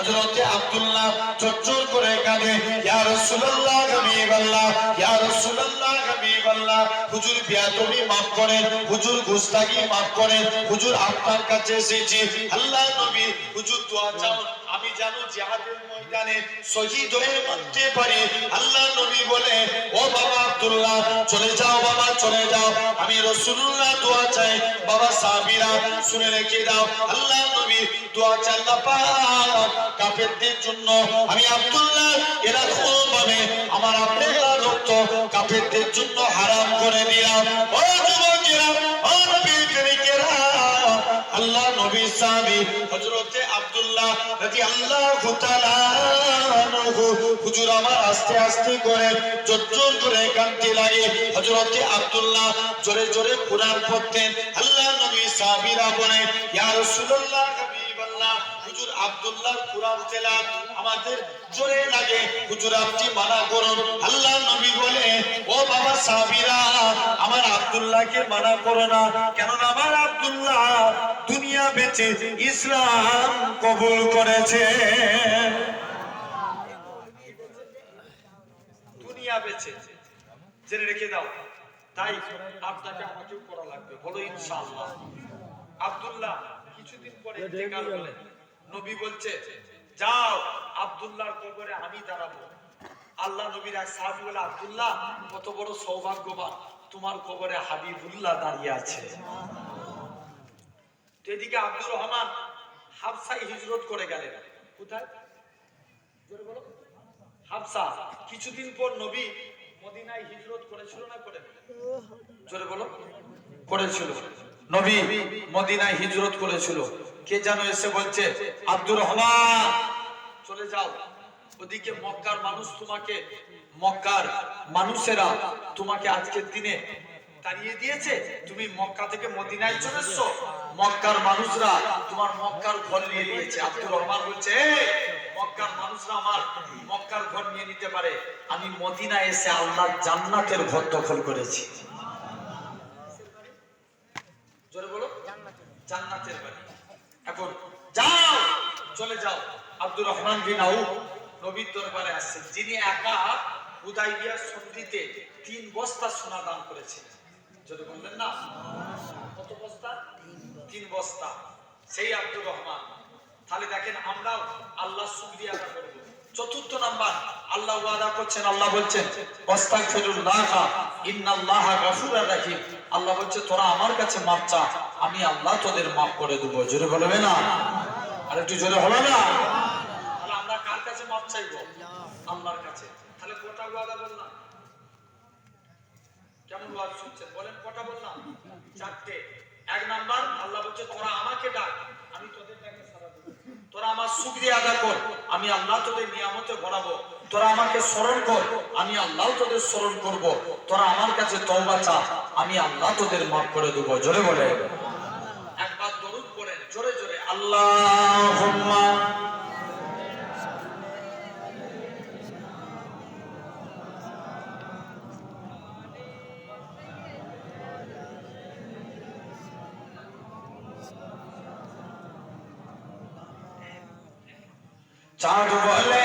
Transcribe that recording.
হযরতে আব্দুল্লাহ চচ্চর করে কাঁদে, ইয়া রাসূলুল্লাহ ইয়া রাসূলুল্লাহ হুজুর maaf করেন, হুজুর maaf করেন, হুজুর আপনার কাছে এসেছি, আল্লাহ নবী, হুজুর দোয়া চাও, আমি জানো জিহাদের ময়দানে শহীদ হয়ে মরতে পারি আল্লাহ নবী বলে, ও বাবা আব্দুল্লাহ, চলে যাও বাবা, চলে যাও, আমি রাসূলুল্লাহ দোয়া চাই, বাবা সাহাবীরা শুনে রেখে দাও। আল্লাহ দোয়া চাই আল্লাহ পাক জন্য। আমি আব্দুল্লাহ এরকম ভাবে আমার আব্দুল্লাহ রক্ত কাফেরদের জন্য হারাম করে দিলাম। আল্লাহ আমার আস্তে আস্তে করে, জোর করে কাঁদতে লাগে আব্দুল্লাহ জোরে জোরে আল্লাহ সাহাবীরা বলে ইয়া রাসূলুল্লাহ হাবিবাল্লাহ হুজুর কুরআন তেলাওয়াত আমাদের জোরে লাগে। হুজুর, আপনি মানা করুন। নবী বলে, ও বাবা সাহাবীরা, আমার আব্দুল্লাহকে মানা করো না। কেননা আমার আব্দুল্লাহ দুনিয়া বেঁচে ইসলাম কবুল করেছে। দুনিয়া বেঁচে, জেনে রেখে দাও। তাই আপনাকে আমাকেও করা লাগবে। বলো, ইনশাআল্লাহ। আব্দুল্লাহ কিছুদিন পরে ইন্তেকাল করলেন নবী বলছে যাও আব্দুল্লাহর কবরে আমি দাঁড়াবো। আল্লাহ নবীর এক সাহাবী বলে আব্দুল্লাহ কত বড় সৌভাগ্যবান তোমার কবরে হাবিবুল্লাহ দাঁড়িয়ে আছে। এদিকে আব্দুর রহমান হাফসাই হিজরত করে গেলেন। কোথায়? বলো। হাফসা কিছুদিন পর নবী মদিনায় হিজরত করেছিল না করে জোরে বলো। করেছিল। নবী মদিনায় হিজরত করেছিল। কে যেন এসে বলছে, আব্দুর রহমান, চলে যাও। ওদিকে মক্কার মানুষ তোমাকে, মক্কার মানুষেরা তোমাকে আজকের দিনে তাড়িয়ে দিয়েছে। তুমি মক্কা থেকে মদিনায় চলে মক্কার মানুষরা তোমার মক্কার ঘর নিয়ে নিয়েছে। আব্দুর রহমান বলছে মক্কার মানুষরা আমার মক্কার ঘর নিয়ে নিতে পারে। আমি মদিনায় এসে আল্লাহর জান্নাতের ঘর দখল করেছি জোরে বলো জান্নাতের বাড়ি। এখন যাও, চলে যাও। আব্দুর রহমান বিন আউফ নবীর দরবারে আসছেন যিনি একা হুদাইবিয়ার সন্ধিতে তিন বস্তা সোনা দান করেছেন যদি বললেন না, কত বস্তা? তিন বস্তা। সেই আব্দুর রহমান। তাহলে দেখেন আমরাও আল্লাহ আদা করব। চতুর্থ নাম্বার আল্লাহ ওয়াদা করছেন, আল্লাহ বলছেন আল্লাহ বলছে, তোরা আমার কাছে মাপ চা, আমি আল্লাহ তোদের মাফ করে দেব। জোরে বলবে না? আর একটু জোরে হলো না? আমরা কার কাছে মাপ চাইব? আল্লাহর কাছে। তাহলে কোটা ওয়াদা বললাম? কেমন ওয়াজ শুনছেন? বলেন কটা বললাম? চারটে। এক নাম্বার, আল্লাহ বলছে, তোরা আমাকে ডাক, আমি তোদের ডাকে সাড়া দেব। তোরা আমার শুকরিয়া আদা কর, আমি আল্লাহ তোদের নিয়ামতে ভরাবো। তোরা আমাকে স্মরণ কর, আমি আল্লাহ তোদের স্মরণ করব। তোরা আমার কাছে তওবা চা, আমি আল্লাহ তোদের মাফ করে দেবো। জোরে বলে। একবার দরুদ পড়েন জোরে জোরে। আল্লাহুম্মা। চাঁদ বলে